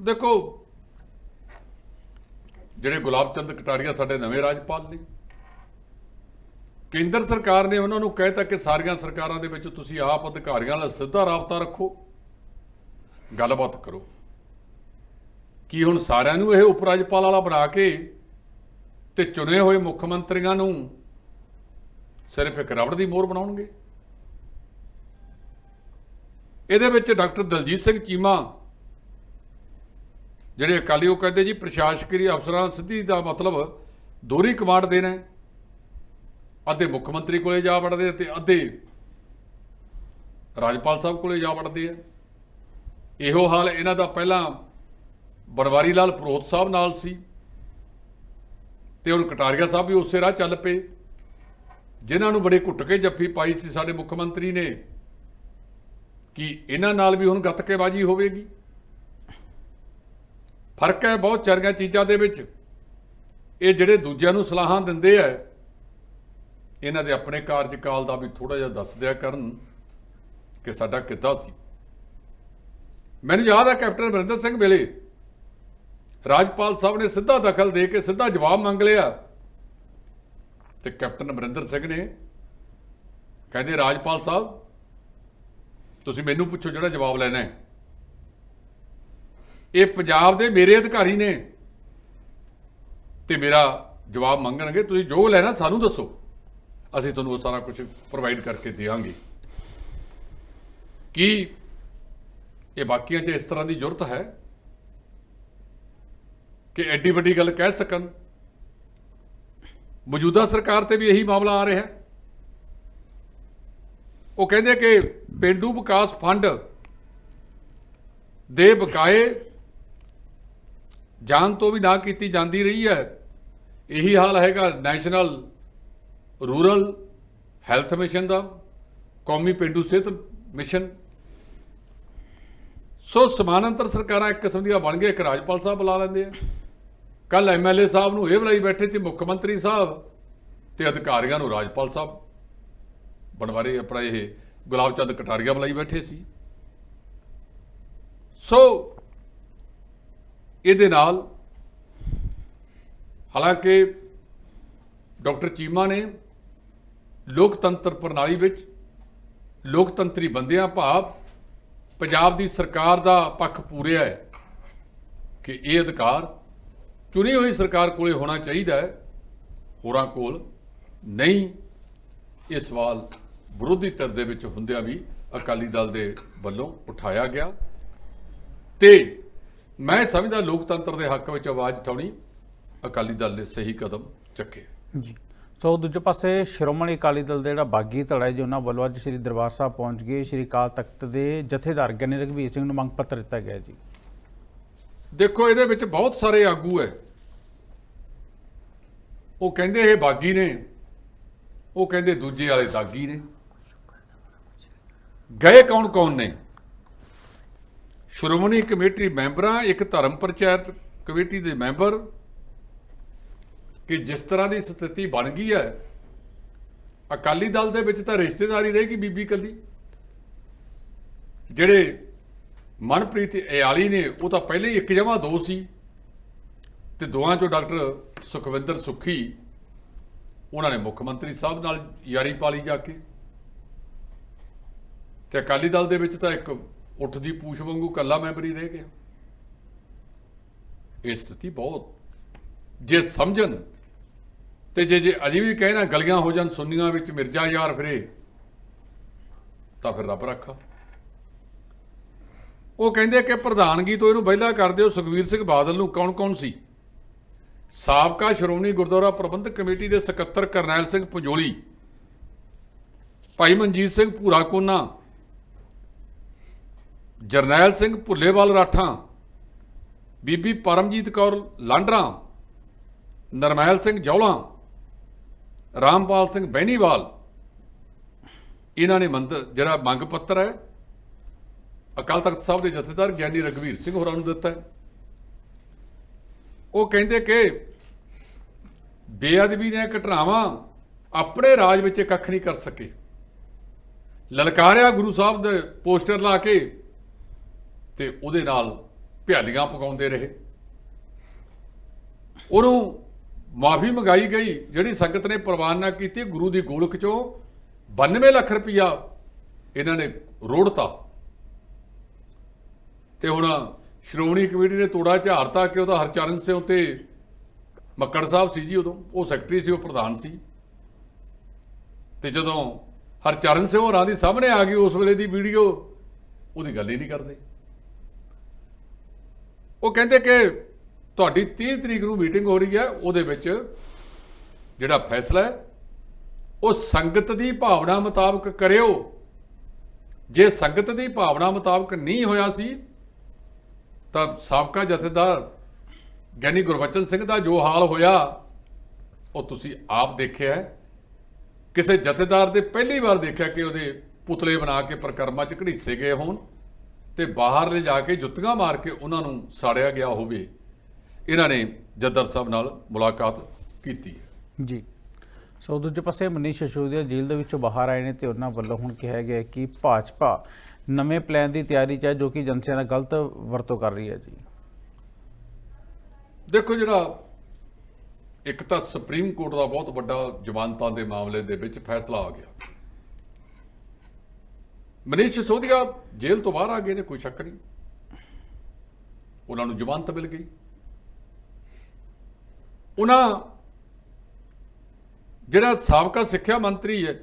ਦੇਖੋ ਜਿਹੜੇ ਗੁਲਾਬ ਚੰਦ ਕਟਾਰੀਆ ਸਾਡੇ ਨਵੇਂ ਰਾਜਪਾਲ ਨੇ ਕੇਂਦਰ ਸਰਕਾਰ ਨੇ ਉਹਨਾਂ ਨੂੰ ਕਹਿਤਾ ਕਿ ਸਾਰੀਆਂ ਸਰਕਾਰਾਂ ਦੇ ਵਿੱਚ ਤੁਸੀਂ ਆਪ ਅਧਿਕਾਰੀਆਂ ਨਾਲ ਸਿੱਧਾ ਰਾਬਤਾ ਰੱਖੋ ਗੱਲਬਾਤ ਕਰੋ। ਕੀ ਹੁਣ ਸਾਰਿਆਂ ਨੂੰ ਇਹ ਉਪ ਰਾਜਪਾਲ ਵਾਲਾ ਬਣਾ ਕੇ ਤੇ ਚੁਣੇ ਹੋਏ ਮੁੱਖ ਮੰਤਰੀਆਂ ਨੂੰ ਸਿਰਫ ਇੱਕ ਰਬੜ ਦੀ ਮੋਹਰ ਬਣਾਉਣਗੇ। ਇਹਦੇ ਵਿੱਚ ਡਾਕਟਰ ਦਲਜੀਤ ਸਿੰਘ ਚੀਮਾ, ਜਿਹੜੇ ਅਕਾਲੀ ਉਹ ਕਹਿੰਦੇ ਜੀ, ਪ੍ਰਸ਼ਾਸਕੀ ਅਫਸਰਾਂ ਸਿੱਧੀ ਦਾ ਮਤਲਬ ਦੋਹਰੀ ਕਮਾਂਡ ਦੇਣਾ ਅੱਧੇ ਮੁੱਖ ਮੰਤਰੀ ਕੋਲੇ ਜਾ ਵੜਦੇ ਆ ਤੇ ਅੱਧੇ ਰਾਜਪਾਲ ਸਾਹਿਬ ਕੋਲੇ ਜਾ ਵੜਦੇ ਆ। ਇਹੋ ਹਾਲ ਇਹਨਾਂ ਦਾ ਪਹਿਲਾਂ ਬਨਵਾਰੀ ਲਾਲ ਪ੍ਰੋਤ ਸਾਹਿਬ ਨਾਲ ਸੀ। ਤੇ ਹੁਣ ਕਟਾਰੀਆ ਸਾਹਿਬ ਵੀ ਉਸੇ ਰਾਹ ਚੱਲ ਪਏ। ਜਿਨ੍ਹਾਂ ਨੂੰ ਬੜੇ ਘੁੱਟ ਕੇ ਜੱਫੀ ਪਾਈ ਸੀ ਸਾਡੇ ਮੁੱਖ ਮੰਤਰੀ ਨੇ, ਕਿ ਇਹਨਾਂ ਨਾਲ ਵੀ ਹੁਣ ਗੱਤਕੇਬਾਜ਼ੀ ਹੋਵੇਗੀ। ਫ਼ਰਕ ਹੈ ਬਹੁਤ ਚਾਰੀਆਂ ਚੀਜ਼ਾਂ ਦੇ ਵਿੱਚ। ਇਹ ਜਿਹੜੇ ਦੂਜਿਆਂ ਨੂੰ ਸਲਾਹਾਂ ਦਿੰਦੇ ਆ, ਇਹਨਾਂ ਦੇ ਆਪਣੇ ਕਾਰਜਕਾਲ ਦਾ ਵੀ ਥੋੜਾ ਜਿਹਾ ਦੱਸ ਦਿਆ ਕਰਨ ਕਿ ਸਾਡਾ ਕਿੱਦਾਂ ਸੀ। ਮੈਨੂੰ ਯਾਦ ਹੈ ਕੈਪਟਨ ਅਮਰਿੰਦਰ ਸਿੰਘ ਵੇਲੇ ਰਾਜਪਾਲ ਸਾਹਿਬ ਨੇ ਸਿੱਧਾ ਦਖਲ ਦੇ ਕੇ ਸਿੱਧਾ ਜਵਾਬ ਮੰਗ ਲਿਆ। ਤੇ ਕੈਪਟਨ ਅਮਰਿੰਦਰ ਸਿੰਘ ਨੇ ਕਹਿੰਦੇ, ਰਾਜਪਾਲ ਸਾਹਿਬ, ਤੁਸੀਂ ਮੈਨੂੰ ਪੁੱਛੋ ਜਿਹੜਾ ਜਵਾਬ ਲੈਣਾ ਹੈ। ਇਹ ਪੰਜਾਬ ਦੇ ਮੇਰੇ ਅਧਿਕਾਰੀ ਨੇ। ਤੇ ਮੇਰਾ ਜਵਾਬ ਮੰਗਣਗੇ। ਤੁਸੀਂ ਜੋ ਲੈਣਾ ਸਾਨੂੰ ਦੱਸੋ। ਅਸੀਂ ਤੁਹਾਨੂੰ ਉਹ ਸਾਰਾ ਕੁਝ ਪ੍ਰੋਵਾਈਡ ਕਰਕੇ ਦੇਵਾਂਗੇ। ਕੀ ਇਹ ਬਾਕੀਆਂ 'ਚ ਇਸ ਤਰ੍ਹਾਂ ਦੀ ਜ਼ਰੂਰਤ ਹੈ? ਕਿ ਐਡੀ ਵੱਡੀ ਗੱਲ ਕਹਿ ਸਕਣ? ਮੌਜੂਦਾ ਸਰਕਾਰ ਤੇ ਵੀ ਇਹੀ ਮਾਮਲਾ ਆ ਰਿਹਾ ਹੈ। ਉਹ ਕਹਿੰਦੇ ਕਿ ਪਿੰਡੂ ਵਿਕਾਸ ਫੰਡ ਦੇ ਬਕਾਏ ਜਾਣ ਤੋਂ ਵੀ ਨਾ ਕੀਤੀ ਜਾਂਦੀ ਰਹੀ ਹੈ। ਇਹੀ ਹਾਲ ਹੈਗਾ ਨੈਸ਼ਨਲ ਰੂਰਲ ਹੈਲਥ ਮਿਸ਼ਨ ਦਾ, ਕੌਮੀ ਪਿੰਡੂ ਸਿਹਤ ਮਿਸ਼ਨ। ਸੋ ਸਮਾਨਾਂਤਰ ਸਰਕਾਰਾਂ ਇੱਕ ਕਿਸਮ ਦੀਆਂ ਬਣ ਗਏ ਇੱਕ ਰਾਜਪਾਲ ਸਾਹਿਬ ਬੁਲਾ ਲੈਂਦੇ ਆ। ਕੱਲ ਐਮਐਲਏ ਸਾਹਿਬ ਨੂੰ ਇਹ ਬੁਲਾਈ ਬੈਠੇ ਸੀ ਮੁੱਖ ਮੰਤਰੀ ਸਾਹਿਬ ਤੇ ਅਧਿਕਾਰੀਆਂ ਨੂੰ ਰਾਜਪਾਲ ਸਾਹਿਬ। ਬਣਵਾਰੇ ਆਪਣਾ ਇਹ ਗੁਲਾਬ ਚੰਦ ਕਟਾਰੀਆ ਬੁਲਾਈ ਬੈਠੇ ਸੀ। ਸੋ ਇਹਦੇ ਨਾਲ ਹਾਲਾਂਕਿ ਡਾਕਟਰ ਚੀਮਾ ਨੇ ਲੋਕਤੰਤਰ ਪ੍ਰਣਾਲੀ ਵਿੱਚ ਲੋਕਤੰਤਰੀ ਬੰਦਿਆਂ ਭਾਵ ਪੰਜਾਬ ਦੀ ਸਰਕਾਰ ਦਾ ਪੱਖ ਪੂਰਿਆ ਹੈ ਕਿ ਇਹ ਅਧਿਕਾਰ ਚੁਣੀ ਹੋਈ ਸਰਕਾਰ ਕੋਲੇ ਹੋਣਾ ਚਾਹੀਦਾ ਹੈ, ਹੋਰਾਂ ਕੋਲ ਨਹੀਂ। ਇਹ ਸਵਾਲ ਵਿਰੋਧੀ ਧਿਰ ਦੇ ਵਿੱਚ ਹੁੰਦਿਆਂ ਵੀ ਅਕਾਲੀ ਦਲ ਦੇ ਵੱਲੋਂ ਉਠਾਇਆ ਗਿਆ। ਤੇ ਮੈਂ ਸਮਝਦਾ ਲੋਕਤੰਤਰ ਦੇ ਹੱਕ ਵਿੱਚ ਆਵਾਜ਼ ਉਠਾਉਣੀ ਅਕਾਲੀ ਦਲ ਨੇ ਸਹੀ ਕਦਮ ਚੱਕੇ। ਜੀ। ਸੋ ਦੂਜੇ ਪਾਸੇ ਸ਼੍ਰੋਮਣੀ ਅਕਾਲੀ ਦਲ ਦੇ ਜਿਹੜਾ ਬਾਗੀ ਧੜਾ ਹੈ ਜੀ, ਉਹਨਾਂ ਵੱਲੋਂ ਅੱਜ ਸ੍ਰੀ ਦਰਬਾਰ ਸਾਹਿਬ ਪਹੁੰਚ ਗਏ। ਸ੍ਰੀ ਅਕਾਲ ਤਖਤ ਦੇ ਜਥੇਦਾਰ ਗਿਆਨੀ ਰਘਵੀਰ ਸਿੰਘ ਨੂੰ ਮੰਗ ਪੱਤਰ ਦਿੱਤਾ ਗਿਆ ਜੀ। ਦੇਖੋ, ਇਹਦੇ ਵਿੱਚ ਬਹੁਤ ਸਾਰੇ ਆਗੂ ਹੈ ਉਹ ਕਹਿੰਦੇ ਇਹ ਬਾਗੀ ਨੇ, ਉਹ ਕਹਿੰਦੇ ਦੂਜੇ ਵਾਲੇ ਦਾਗੀ ਨੇ। ਗਏ ਕੌਣ ਕੌਣ ਨੇ? ਸ਼੍ਰੋਮਣੀ ਕਮੇਟੀ ਮੈਂਬਰਾਂ, ਇੱਕ ਧਰਮ ਪ੍ਰਚਾਰ ਕਮੇਟੀ ਦੇ ਮੈਂਬਰ, ਕਿ ਜਿਸ ਤਰ੍ਹਾਂ ਦੀ ਸਥਿਤੀ ਬਣ ਗਈ ਹੈ ਅਕਾਲੀ ਦਲ ਦੇ ਵਿੱਚ ਤਾਂ ਰਿਸ਼ਤੇਦਾਰੀ ਰਹੇਗੀ ਬੀਬੀ ਕੱਲੀ ਜਿਹੜੇ ਮਨਪ੍ਰੀਤ ਇਆਲੀ ਨੇ, ਉਹ ਤਾਂ ਪਹਿਲੇ ਹੀ ਇੱਕ ਜਮਾ ਦੋ ਸੀ। ਤੇ ਦੋਵਾਂ ਚੋਂ ਡਾਕਟਰ ਸੁਖਵਿੰਦਰ ਸੁੱਖੀ, ਉਹਨਾਂ ਨੇ ਮੁੱਖ ਮੰਤਰੀ ਸਾਹਿਬ ਨਾਲ ਯਾਰੀ ਪਾਲੀ ਜਾ ਕੇ। ਤੇ ਅਕਾਲੀ ਦਲ ਦੇ ਵਿੱਚ ਤਾਂ ਇੱਕ ਉੱਠਦੀ ਪੂਛ ਵਾਂਗੂ ਕੱਲਾ ਮੈਂਬਰ ਹੀ ਰਹਿ ਗਿਆ। ਇਹ ਸਥਿਤੀ ਬਹੁਤ, ਜੇ ਸਮਝਣ, ਤੇ ਜੇ ਜੇ ਅਜੇ ਵੀ ਕਹਿਣਾ ਗਲੀਆਂ ਹੋ ਜਾਣ, ਸੁੰਨੀਆਂ ਵਿੱਚ ਮਿਰਜ਼ਾ ਯਾਰ ਫਿਰੇ, ਤਾਂ ਫਿਰ ਰੱਬ ਰੱਖਾ। ਉਹ ਕਹਿੰਦੇ ਕਿ ਪ੍ਰਧਾਨਗੀ ਤੋਂ ਇਹਨੂੰ ਵਿਹਲਾ ਕਰ ਦਿਓ, ਸੁਖਵੀਰ ਸਿੰਘ ਬਾਦਲ ਨੂੰ ਕੌਣ-ਕੌਣ ਸੀ? ਸਾਬਕਾ ਸ਼੍ਰੋਮਣੀ ਗੁਰਦੁਆਰਾ ਪ੍ਰਬੰਧਕ ਕਮੇਟੀ ਦੇ ਸਕੱਤਰ ਕਰਨੈਲ ਸਿੰਘ ਪੰਜੋਲੀ, ਭਾਈ ਮਨਜੀਤ ਸਿੰਘ ਭੂਰਾ ਕੋਨਾ, ਜਰਨੈਲ ਸਿੰਘ ਭੁੱਲੇਵਾਲ ਰਾਠਾਂ, ਬੀਬੀ ਪਰਮਜੀਤ ਕੌਰ ਲਾਂਡਰਾ, ਨਰਮੈਲ ਸਿੰਘ ਜੌਲਾ, ਰਾਮਪਾਲ ਸਿੰਘ ਬੈਨੀਵਾਲ ਇਹਨਾਂ ਨੇ ਮੰਦ ਜਿਹੜਾ ਮੰਗ ਪੱਤਰ ਹੈ ਅਕਾਲ ਤਖਤ ਸਾਹਿਬ ਦੇ ਜਥੇਦਾਰ ਗਿਆਨੀ ਰਗਵੀਰ ਸਿੰਘ ਹੋਰਾਂ ਨੂੰ ਦਿੱਤਾ ਹੈ। ਉਹ ਕਹਿੰਦੇ ਕਿ ਬੇਅਦਬੀ ਦੀਆਂ ਘਟਨਾਵਾਂ ਆਪਣੇ ਰਾਜ ਵਿੱਚ ਕੱਖ ਨਹੀਂ ਕਰ ਸਕੇ। ਲਲਕਾਰਿਆ ਗੁਰੂ ਸਾਹਿਬ ਦੇ ਪੋਸਟਰ ਲਾ ਕੇ ਤੇ ਉਹਦੇ ਨਾਲ ਭਿਆਲੀਆਂ ਪਕਾਉਂਦੇ ਰਹੇ। ਉਹਨੂੰ ਮਾਫੀ ਮੰਗਾਈ ਗਈ, ਜਿਹੜੀ ਸੰਗਤ ਨੇ ਪ੍ਰਵਾਨ ਨਾ ਕੀਤੀ, ਗੁਰੂ ਦੀ ਗੋਲਕ ਚੋਂ 92 ਲੱਖ ਰੁਪਇਆ ਇਹਨਾਂ ਨੇ ਰੋੜਤਾ। ਤੇ ਹੁਣ ਸ਼੍ਰੋਮਣੀ ਕਮੇਟੀ ਨੇ ਤੋੜਾ ਝਾੜਤਾ ਕਿ ਉਹਦਾ ਹਰਚਰਨ ਸਿੰਘ ਤੇ ਮੱਕੜ ਸਾਹਿਬ ਸੀ ਜੀ ਉਦੋਂ, ਉਹ ਸੈਕਟਰੀ ਸੀ, ਉਹ ਪ੍ਰਧਾਨ ਸੀ। ਤੇ ਜਦੋਂ ਹਰਚਰਨ ਸਿੰਘ ਹੋਰਾਂ ਦੀ ਸਾਹਮਣੇ ਆ ਗਈ, ਉਸ ਵੇਲੇ ਦੀ ਵੀਡੀਓ, ਉਹਦੀ ਗੱਲ ਹੀ ਨਹੀਂ ਕਰਦੇ। ਉਹ ਕਹਿੰਦੇ ਕਿ ਤੁਹਾਡੀ 30 ਤਰੀਕ ਨੂੰ ਮੀਟਿੰਗ ਹੋ ਰਹੀ ਹੈ, ਉਹਦੇ ਵਿੱਚ ਜਿਹੜਾ ਫੈਸਲਾ ਹੈ, ਉਹ ਸੰਗਤ ਦੀ ਭਾਵਨਾ ਮੁਤਾਬਕ ਕਰਿਓ। ਜੇ ਸੰਗਤ ਦੀ ਭਾਵਨਾ ਮੁਤਾਬਕ ਨਹੀਂ ਹੋਇਆ ਸੀ ਤਾਂ ਸਾਬਕਾ ਜਥੇਦਾਰ ਗਿਆਨੀ ਗੁਰਬਚਨ ਸਿੰਘ ਦਾ ਜੋ ਹਾਲ ਹੋਇਆ, ਉਹ ਤੁਸੀਂ ਆਪ ਦੇਖਿਆ ਕਿਸੇ ਜਥੇਦਾਰ ਦੇ ਪਹਿਲੀ ਵਾਰ ਦੇਖਿਆ ਕਿ ਉਹਦੇ ਪੁਤਲੇ ਬਣਾ ਕੇ ਪ੍ਰਕਰਮਾਂ 'ਚ ਘੜੀਸੇ ਗਏ ਹੋਣ ਤੇ ਬਾਹਰ ਲੈ ਜਾ ਕੇ ਜੁੱਤੀਆਂ ਮਾਰ ਕੇ ਉਹਨਾਂ ਨੂੰ ਸਾੜਿਆ ਗਿਆ ਹੋਵੇ। ਇਹਨਾਂ ਨੇ ਜੱਦਰ ਸਾਹਿਬ ਨਾਲ ਮੁਲਾਕਾਤ ਕੀਤੀ ਹੈ। ਜੀ। ਸੋ ਦੂਜੇ ਪਾਸੇ ਮਨੀਸ਼ ਸਸ਼ੋਦੀਆ ਜੇਲ੍ਹ ਦੇ ਵਿੱਚੋਂ ਬਾਹਰ ਆਏ ਨੇ ਤੇ ਉਹਨਾਂ ਵੱਲੋਂ ਹੁਣ ਕਿਹਾ ਗਿਆ ਕਿ ਭਾਜਪਾ ਨਵੇਂ ਪਲਾਨ ਦੀ ਤਿਆਰੀ 'ਚ ਹੈ, ਜੋ ਕਿ ਏਜੰਸੀਆਂ ਦਾ ਗਲਤ ਵਰਤੋਂ ਕਰ ਰਹੀ ਹੈ ਜੀ। ਦੇਖੋ ਜਿਹੜਾ ਇੱਕ ਤਾਂ ਸੁਪਰੀਮ ਕੋਰਟ ਦਾ ਬਹੁਤ ਵੱਡਾ ਜ਼ਮਾਨਤਾਂ ਦੇ ਮਾਮਲੇ ਦੇ ਵਿੱਚ ਫੈਸਲਾ ਆ ਗਿਆ। ਮਨੀਸ਼ ਸਿਸੋਦੀਆ ਜੇਲ੍ਹ ਤੋਂ ਬਾਹਰ ਆ ਗਏ ਨੇ, ਕੋਈ ਸ਼ੱਕ ਨਹੀਂ। ਉਹਨਾਂ ਨੂੰ ਜ਼ਮਾਨਤ ਮਿਲ ਗਈ। ਉਹਨਾਂ ਜਿਹੜਾ ਸਾਬਕਾ ਸਿੱਖਿਆ ਮੰਤਰੀ ਹੈ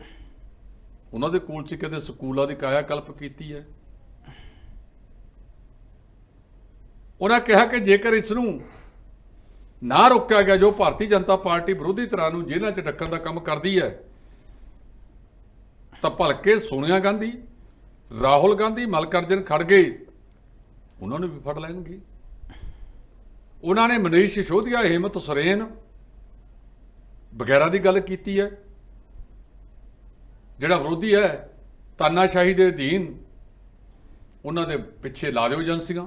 ਉਹਨਾਂ ਦੇ ਕੋਲ ਸੀ ਕਦੇ ਸਕੂਲਾਂ ਦੀ ਕਾਇਆ ਕਲਪ ਕੀਤੀ ਹੈ? ਉਹਨਾਂ ਕਿਹਾ ਕਿ ਜੇਕਰ ਇਸ ਨੂੰ ਨਾ ਰੋਕਿਆ ਗਿਆ, ਜੋ ਭਾਰਤੀ ਜਨਤਾ ਪਾਰਟੀ ਵਿਰੋਧੀ ਧਿਰਾਂ ਨੂੰ ਜੇਲ੍ਹਾਂ 'ਚ ਡੱਕਣ ਦਾ ਕੰਮ ਕਰਦੀ ਹੈ, ਤਾਂ ਭਲਕੇ ਸੋਨੀਆ ਗਾਂਧੀ, ਰਾਹੁਲ ਗਾਂਧੀ, ਮਲਕਰਜਨ ਖੜਗੇ, ਉਹਨਾਂ ਨੂੰ ਵੀ ਫੜ ਲੈਣਗੇ। ਉਹਨਾਂ ਨੇ ਮਨੀਸ਼ ਸਿਸੋਦੀਆ, ਹਿੰਮਤ ਸੁਰੇਨ ਵਗੈਰਾ ਦੀ ਗੱਲ ਕੀਤੀ ਹੈ। ਜਿਹੜਾ ਵਿਰੋਧੀ ਹੈ, ਤਾਨਾਸ਼ਾਹੀ ਦੇ ਅਧੀਨ ਉਹਨਾਂ ਦੇ ਪਿੱਛੇ ਲਾ ਦਿਓ ਏਜੰਸੀਆਂ।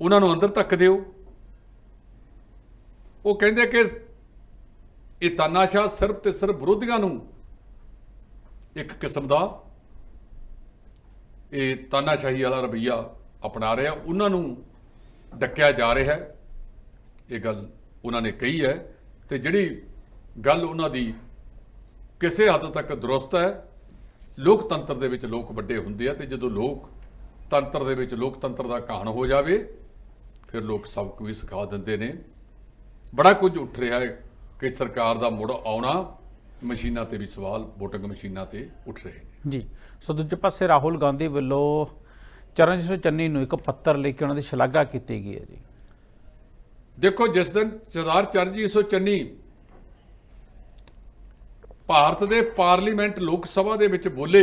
ਉਹਨਾਂ ਨੂੰ ਅੰਦਰ ਧੱਕ ਦਿਓ। ਉਹ ਕਹਿੰਦੇ ਕਿ ਇਹ ਤਾਨਾਸ਼ਾਹ ਸਿਰਫ ਤੇ ਸਿਰਫ ਵਿਰੋਧੀਆਂ ਨੂੰ ਇੱਕ ਕਿਸਮ ਦਾ ਇਹ ਤਾਨਾਸ਼ਾਹੀ ਵਾਲਾ ਰਵਈਆ ਅਪਣਾ ਰਿਹਾ। ਉਹਨਾਂ ਨੂੰ ਡੱਕਿਆ ਜਾ ਰਿਹਾ ਹੈ। ਇਹ ਗੱਲ ਉਹਨਾਂ ਨੇ ਕਹੀ ਹੈ ਤੇ ਜਿਹੜੀ ਗੱਲ ਉਹਨਾਂ ਦੀ ਕਿਸੇ ਹੱਦ ਤੱਕ ਦਰੁਸਤ ਹੈ। ਲੋਕਤੰਤਰ ਦੇ ਵਿੱਚ ਲੋਕ ਵੱਡੇ ਹੁੰਦੇ ਆ ਤੇ ਜਦੋਂ ਲੋਕ ਤੰਤਰ ਦੇ ਵਿੱਚ ਲੋਕਤੰਤਰ ਦਾ ਕਹਾਣ ਹੋ ਜਾਵੇ ਫਿਰ ਲੋਕ ਸਬਕ ਵੀ ਸਿਖਾ ਦਿੰਦੇ ਨੇ। ਬੜਾ ਕੁਝ ਉੱਠ ਰਿਹਾ ਹੈ ਕਿ ਸਰਕਾਰ ਦਾ ਮੁੜ ਆਉਣਾ ਮਸ਼ੀਨਾਂ ਤੇ ਵੀ ਸਵਾਲ VOTING ਮਸ਼ੀਨਾਂ ਤੇ ਉੱਠ ਰਹੇ ਨੇ। ਜੀ। ਸੋ ਦੂਜੇ ਪਾਸੇ ਰਾਹੁਲ ਗਾਂਧੀ ਵੱਲੋਂ ਚਰਨਜੀਤ ਚੰਨੀ ਨੂੰ ਇੱਕ ਪੱਤਰ ਲਿਖ ਕੇ ਉਹਨਾਂ ਦੀ ਸ਼ਲਾਘਾ ਕੀਤੀ ਗਈ ਹੈ ਜੀ। ਦੇਖੋ ਜਿਸ ਦਿਨ ਸਰਦਾਰ ਚਰਨਜੀਤ ਸਿੰਘ ਚੰਨੀ ਭਾਰਤ ਦੇ ਪਾਰਲੀਮੈਂਟ ਲੋਕ ਸਭਾ ਦੇ ਵਿੱਚ ਬੋਲੇ।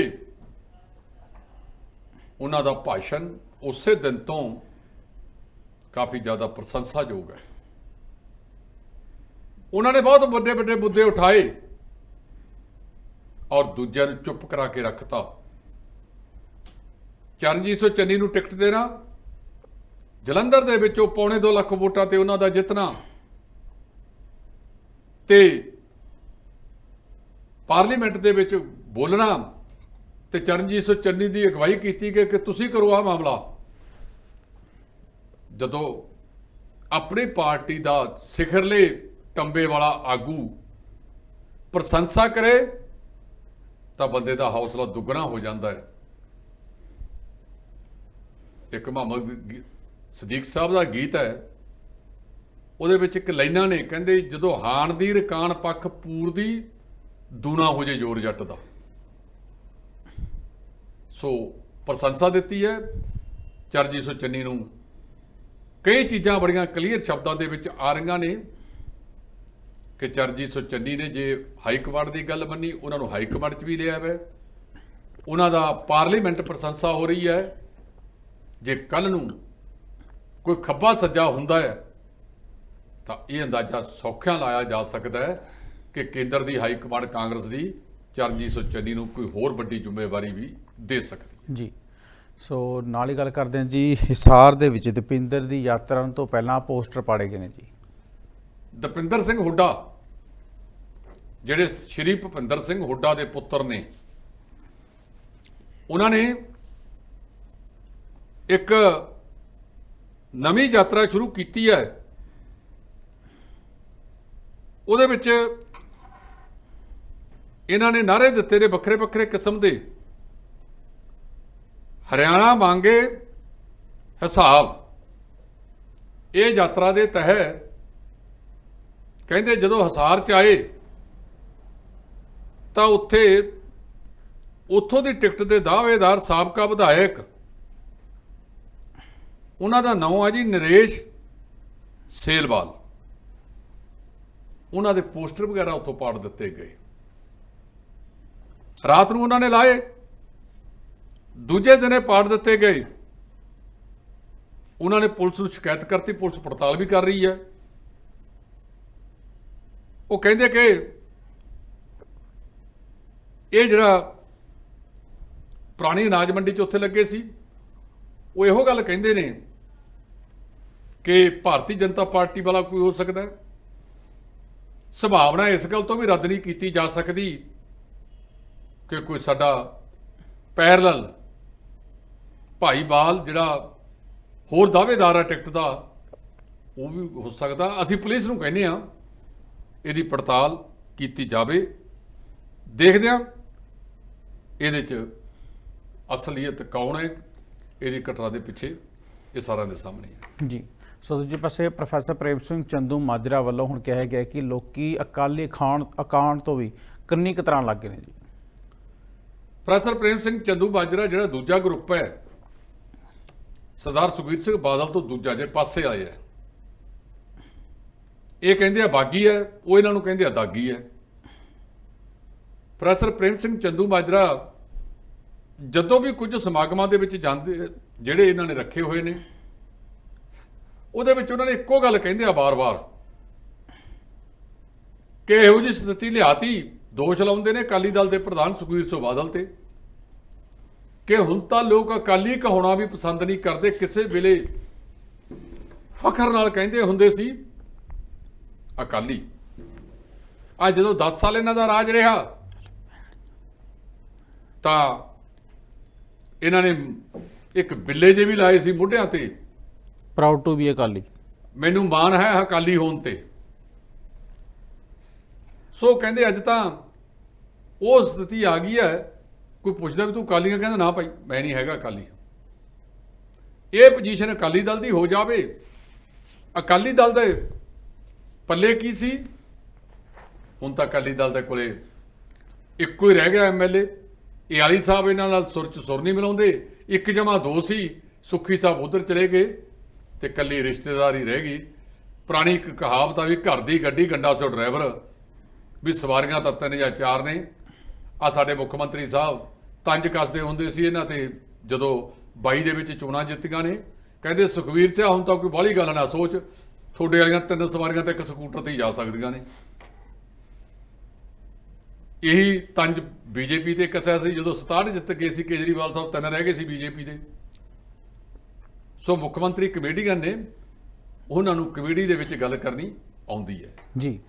ਉਹਨਾਂ ਦਾ ਭਾਸ਼ਣ ਉਸੇ ਦਿਨ ਤੋਂ ਕਾਫੀ ਜ਼ਿਆਦਾ ਪ੍ਰਸ਼ੰਸਾਯੋਗ ਹੈ। ਉਹਨਾਂ ਨੇ ਬਹੁਤ ਵੱਡੇ ਵੱਡੇ ਮੁੱਦੇ ਉਠਾਏ ਔਰ ਦੂਜਿਆਂ ਨੂੰ ਚੁੱਪ ਕਰਾ ਕੇ ਰੱਖਤਾ। ਚਰਨਜੀਤ ਸਿੰਘ ਚੰਨੀ ਨੂੰ ਟਿਕਟ ਦੇਣਾ, ਜਲੰਧਰ ਦੇ ਵਿੱਚ ਉਹ ਪੌਣੇ 2 ਲੱਖ ਵੋਟਾਂ ਤੇ ਉਹਨਾਂ ਦਾ ਜਿੱਤਣਾ ਤੇ ਪਾਰਲੀਮੈਂਟ ਦੇ ਵਿੱਚ ਬੋਲਣਾ ਤੇ ਚਰਨਜੀਤ ਸਿੰਘ ਚੰਨੀ ਦੀ ਅਗਵਾਈ ਕੀਤੀ ਗਈ ਕਿ ਤੁਸੀਂ ਕਰੋ ਆ ਮਾਮਲਾ। ਜਦੋਂ ਆਪਣੀ ਪਾਰਟੀ ਦਾ ਸਿਖਰਲੇ ਟੰਬੇ ਵਾਲਾ ਆਗੂ ਪ੍ਰਸ਼ੰਸਾ ਕਰੇ, ਤਾਂ ਬੰਦੇ ਦਾ ਹੌਸਲਾ ਦੁੱਗਣਾ ਹੋ ਜਾਂਦਾ ਹੈ। ਇੱਕ ਮੁਹੰਮਦ ਸਦੀਕ ਸਾਹਿਬ ਦਾ ਗੀਤ ਹੈ। ਉਹਦੇ ਵਿੱਚ ਇੱਕ ਲਾਈਨਾਂ ਨੇ, ਕਹਿੰਦੇ ਜਦੋਂ ਹਾਣ ਦੀ ਰਕਾਨ ਪੱਖ ਪੂਰ ਦੀ ਦੂਣਾ ਹੋ ਜੇ ਜੋਰ ਜੱਟ ਦਾ। ਸੋ ਪ੍ਰਸ਼ੰਸਾ ਦਿੱਤੀ ਹੈ। ਚਰਜੀਤ ਸੋ ਚੰਨੀ ਨੂੰ ਕਈ ਚੀਜ਼ਾਂ ਬੜੀਆਂ ਕਲੀਅਰ ਸ਼ਬਦਾਂ ਦੇ ਵਿੱਚ ਆ ਰਹੀਆਂ ਨੇ ਕਿ ਚਰਜੀਤ ਸੋ ਚੰਨੀ ਨੇ ਜੇ ਹਾਈ ਕਮਾਂਡ ਦੀ ਗੱਲ ਮੰਨੀ, ਉਹਨਾਂ ਨੂੰ ਹਾਈ ਕਮਾਂਡ 'ਚ ਵੀ ਲਿਆ ਹੈ ਉਹਨਾਂ ਦਾ ਪਾਰਲੀਮੈਂਟ ਪ੍ਰਸ਼ੰਸਾ ਹੋ ਰਹੀ ਹੈ। ਜੇ ਕੱਲ ਨੂੰ ਕੋਈ ਖੱਬਾ ਸੱਜਾ ਹੁੰਦਾ ਹੈ, ਤਾਂ ਇਹ ਅੰਦਾਜ਼ਾ ਸੌਖਿਆਂ ਲਾਇਆ ਜਾ ਸਕਦਾ ਹੈ। ਕਿ ਕੇਂਦਰ ਦੀ ਹਾਈ ਕਮਾਂਡ ਕਾਂਗਰਸ ਦੀ ਚਰਨਜੀਤ ਸਿੰਘ ਚੰਨੀ ਨੂੰ ਕੋਈ ਹੋਰ ਵੱਡੀ ਜ਼ਿੰਮੇਵਾਰੀ ਵੀ ਦੇ ਸਕਦੀ। ਜੀ। ਸੋ ਨਾਲ ਹੀ ਗੱਲ ਕਰਦੇ ਹਾਂ ਜੀ ਹਿਸਾਰ ਦੇ ਵਿੱਚ ਦਪਿੰਦਰ ਦੀ ਯਾਤਰਾ ਤੋਂ ਪਹਿਲਾਂ ਪੋਸਟਰ ਪਾੜੇ ਗਏ ਨੇ ਜੀ। ਦਪਿੰਦਰ ਸਿੰਘ ਹੁੱਡਾ ਜਿਹੜੇ ਸ਼੍ਰੀ ਭੁਪਿੰਦਰ ਸਿੰਘ ਹੁੱਡਾ ਦੇ ਪੁੱਤਰ ਨੇ ਉਹਨਾਂ ਨੇ ਇੱਕ ਨਵੀਂ ਯਾਤਰਾ ਸ਼ੁਰੂ ਕੀਤੀ ਹੈ। ਉਹਦੇ ਵਿੱਚ ਇਹਨਾਂ ਨੇ ਨਾਰੇ ਦਿੱਤੇ ਨੇ ਵੱਖਰੇ ਵੱਖਰੇ ਕਿਸਮ ਦੇ। ਹਰਿਆਣਾ ਮੰਗੇ ਹਿਸਾਬ। ਇਹ ਯਾਤਰਾ ਦੇ ਤਹਿ ਕਹਿੰਦੇ ਜਦੋਂ ਹਸਾਰ ਚ ਆਏ, ਤਾਂ ਉੱਥੇ ਉੱਥੋਂ ਦੀ ਟਿਕਟ ਦੇ ਦਾਅਵੇਦਾਰ ਸਾਬਕਾ ਵਿਧਾਇਕ, ਉਹਨਾਂ ਦਾ ਨਾਮ ਆ ਜੀ ਨਰੇਸ਼ ਸੇਲਵਾਲ। ਉਹਨਾਂ ਦੇ ਪੋਸਟਰ ਵਗੈਰਾ ਉੱਥੋਂ ਪਾੜ ਦਿੱਤੇ ਗਏ। ਰਾਤ ਨੂੰ ਉਹਨਾਂ ਨੇ ਲਾਏ। ਦੂਜੇ ਦਿਨੇ ਪਾੜ ਦਿੱਤੇ ਗਏ। ਉਹਨਾਂ ਨੇ ਪੁਲਿਸ ਨੂੰ ਸ਼ਿਕਾਇਤ ਕਰਤੀ, ਪੁਲਿਸ ਪੜਤਾਲ ਵੀ ਕਰ ਰਹੀ ਹੈ। ਉਹ ਕਹਿੰਦੇ ਕਿ ਇਹ ਜਿਹੜਾ ਪੁਰਾਣੀ ਅਨਾਜ ਮੰਡੀ 'ਚ ਉੱਥੇ ਲੱਗੇ ਸੀ, ਉਹ ਇਹੋ ਗੱਲ ਕਹਿੰਦੇ ਨੇ ਕਿ ਭਾਰਤੀ ਜਨਤਾ ਪਾਰਟੀ ਵਾਲਾ ਕੋਈ ਹੋ ਸਕਦਾ ਸੰਭਾਵਨਾ ਇਸ ਗੱਲ ਤੋਂ ਵੀ ਰੱਦ ਨਹੀਂ ਕੀਤੀ ਜਾ ਸਕਦੀ। ਕਿ ਕੋਈ ਸਾਡਾ ਪੈਰਲਲ ਭਾਈਵਾਲ ਜਿਹੜਾ ਹੋਰ ਦਾਅਵੇਦਾਰ ਹੈ ਟਿਕਟ ਦਾ, ਉਹ ਵੀ ਹੋ ਸਕਦਾ। ਅਸੀਂ ਪੁਲਿਸ ਨੂੰ ਕਹਿੰਦੇ ਆ ਇਹਦੀ ਪੜਤਾਲ ਕੀਤੀ ਜਾਵੇ। ਦੇਖਦੇ ਹਾਂ ਇਹਦੇ ਚ ਅਸਲੀਅਤ ਕੌਣ ਹੈ, ਇਹਦੀ ਘਟਨਾ ਦੇ ਪਿੱਛੇ ਇਹ ਸਾਰਿਆਂ ਦੇ ਸਾਹਮਣੇ ਹੈ। ਜੀ। ਸੋ ਦੂਜੇ ਪਾਸੇ ਪ੍ਰੋਫੈਸਰ ਪ੍ਰੇਮ ਸਿੰਘ ਚੰਦੂ ਮਾਜਰਾ ਵੱਲੋਂ ਹੁਣ ਕਿਹਾ ਗਿਆ ਕਿ ਲੋਕੀ ਅਕਾਲੀ ਖਾਨ ਅਕਾਉਣ ਤੋਂ ਵੀ ਕੰਨੀ ਕਤਰਾਣ ਲੱਗ ਗਏ ਨੇ ਜੀ। ਪ੍ਰੋਫੈਸਰ ਪ੍ਰੇਮ ਸਿੰਘ ਚੰਦੂ ਬਾਜਰਾ ਜਿਹੜਾ ਦੂਜਾ ਗਰੁੱਪ ਹੈ, ਸਰਦਾਰ ਸੁਖਬੀਰ ਸਿੰਘ ਬਾਦਲ ਤੋਂ ਦੂਜਾ ਜੇ ਪਾਸੇ ਆਏ ਹੈ। ਇਹ ਕਹਿੰਦੇ ਆ ਬਾਗੀ ਹੈ, ਉਹ ਇਹਨਾਂ ਨੂੰ ਕਹਿੰਦੇ ਆ ਦਾਗੀ ਹੈ। ਪ੍ਰੋਫੈਸਰ ਪ੍ਰੇਮ ਸਿੰਘ ਚੰਦੂ ਮਾਜਰਾ ਜਦੋਂ ਵੀ ਕੁਝ ਸਮਾਗਮਾਂ ਦੇ ਵਿੱਚ ਜਾਂਦੇ, ਜਿਹੜੇ ਇਹਨਾਂ ਨੇ ਰੱਖੇ ਹੋਏ ਨੇ, ਉਹਦੇ ਵਿੱਚ ਉਹਨਾਂ ਨੇ ਇੱਕੋ ਗੱਲ ਕਹਿੰਦੇ ਆ ਬਾਰ-ਬਾਰ ਕਿ ਇਹੋ ਜਿਹੀ ਸਥਿਤੀ ਲਿਆਤੀ ਦੋਸ਼ ਲਾਉਂਦੇ ਨੇ ਅਕਾਲੀ ਦਲ ਦੇ ਪ੍ਰਧਾਨ ਸੁਖਬੀਰ ਸਿੰਘ ਬਾਦਲ ਤੇ। ਕਿ ਹੁਣ ਤਾਂ ਲੋਕ ਅਕਾਲੀ ਕਹਾਉਣਾ ਵੀ ਪਸੰਦ ਨਹੀਂ ਕਰਦੇ ਕਿਸੇ ਵੇਲੇ ਫਖਰ ਨਾਲ ਕਹਿੰਦੇ ਹੁੰਦੇ ਸੀ ਅਕਾਲੀ। ਅੱਜ ਜਦੋਂ 10 ਸਾਲ ਇਹਨਾਂ ਦਾ ਰਾਜ ਰਿਹਾ ਤਾਂ ਇਹਨਾਂ ਨੇ ਇੱਕ ਬਿੱਲੇ ਜੇ ਵੀ ਲਾਏ ਸੀ ਮੋਢਿਆਂ ਤੇ। Proud to be Akali. ਮੈਨੂੰ ਮਾਣ ਹੈ ਅਕਾਲੀ ਹੋਣ ਤੇ। ਸੋ ਕਹਿੰਦੇ ਅੱਜ ਤਾਂ ਉਹ ਸਥਿਤੀ ਆ ਗਈ ਹੈ, ਕੋਈ ਪੁੱਛਦਾ ਵੀ ਤੂੰ ਅਕਾਲੀਆਂ ਕਹਿੰਦਾ ਨਾ ਭਾਈ, ਮੈਂ ਨਹੀਂ ਹੈਗਾ ਅਕਾਲੀ। ਇਹ ਪੋਜੀਸ਼ਨ ਅਕਾਲੀ ਦਲ ਦੀ ਹੋ ਜਾਵੇ। ਅਕਾਲੀ ਦਲ ਦੇ ਪੱਲੇ ਕੀ ਸੀ? ਹੁਣ ਤਾਂ ਅਕਾਲੀ ਦਲ ਦੇ ਕੋਲੇ ਇੱਕੋ ਹੀ ਰਹਿ ਗਿਆ ਐਮਐਲਏ ਇਹ ਆਲੀ ਸਾਹਿਬ ਇਹਨਾਂ ਨਾਲ ਸੁਰ ਚ ਸੁਰ ਨਹੀਂ ਮਿਲਾਉਂਦੇ। ਇੱਕ ਜਮਾ ਦੋ ਸੀ, ਸੁੱਖੀ ਸਾਹਿਬ ਉਧਰ ਚਲੇ ਗਏ ਤੇ ਕੱਲੀ ਰਿਸ਼ਤੇਦਾਰੀ ਰਹਿ ਗਈ। ਪੁਰਾਣੀ ਇੱਕ ਕਹਾਵਤ ਆ ਵੀ ਘਰ ਦੀ ਗੱਡੀ, ਗੰਡਾ ਸੋ ਡਰਾਈਵਰ। ਵੀ ਸਵਾਰੀਆਂ ਤਾਂ ਤਿੰਨ ਜਾਂ ਚਾਰ ਨੇ। ਆ ਸਾਡੇ ਮੁੱਖ ਮੰਤਰੀ ਸਾਹਿਬ ਤੰਜ ਕੱਸਦੇ ਹੁੰਦੇ ਸੀ ਇਹਨਾਂ ਤੇ, ਜਦੋਂ 22 ਦੇ ਵਿੱਚ ਚੋਣਾਂ ਜਿੱਤੀਆਂ ਨੇ। ਕਹਿੰਦੇ, ਸੁਖਵੀਰ ਸਿਆ, ਹੁਣ ਤਾਂ ਕੋਈ ਬਾਹਲੀ ਗੱਲ ਨਾ ਸੋਚ। ਤੁਹਾਡੇ ਵਾਲੀਆਂ ਤਿੰਨ ਸਵਾਰੀਆਂ ਤੇ ਇੱਕ ਸਕੂਟਰ ਤੇ ਹੀ ਜਾ ਸਕਦੀਆਂ ਨੇ। ਇਹੀ ਤੰਜ ਬੀਜੇਪੀ ਤੇ ਕੱਸਿਆ ਸੀ, ਜਦੋਂ 67 ਜਿੱਤ ਗਏ ਸੀ, ਕੇਜਰੀਵਾਲ ਸਾਹਿਬ ਤਿੰਨ ਰਹਿ ਗਏ ਸੀ ਬੀਜੇਪੀ ਦੇ। ਸੋ ਮੁੱਖ ਮੰਤਰੀ ਕਮੇਡੀਅਨ ਨੇ, ਉਹਨਾਂ ਨੂੰ ਕਮੇਡੀ ਦੇ ਵਿੱਚ ਗੱਲ ਕਰਨੀ ਆਉਂਦੀ ਹੈ। ਜੀ।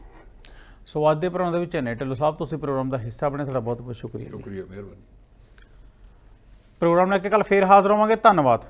ਸੋ ਅੱਜ ਦੇ ਪ੍ਰੋਗਰਾਮ ਦੇ ਵਿੱਚ ਨੇ ਢਿੱਲੋਂ ਸਾਹਿਬ ਤੁਸੀਂ ਪ੍ਰੋਗਰਾਮ ਦਾ ਹਿੱਸਾ ਬਣੇ ਤੁਹਾਡਾ ਬਹੁਤ ਬਹੁਤ ਸ਼ੁਕਰੀਆ ਸ਼ੁਕਰੀਆ ਮਿਹਰਬਾਨੀ। ਪ੍ਰੋਗਰਾਮ ਲੈ ਕੇ ਕੱਲ ਫੇਰ ਹਾਜ਼ਰ ਹੋਵਾਂਗੇ ਧੰਨਵਾਦ।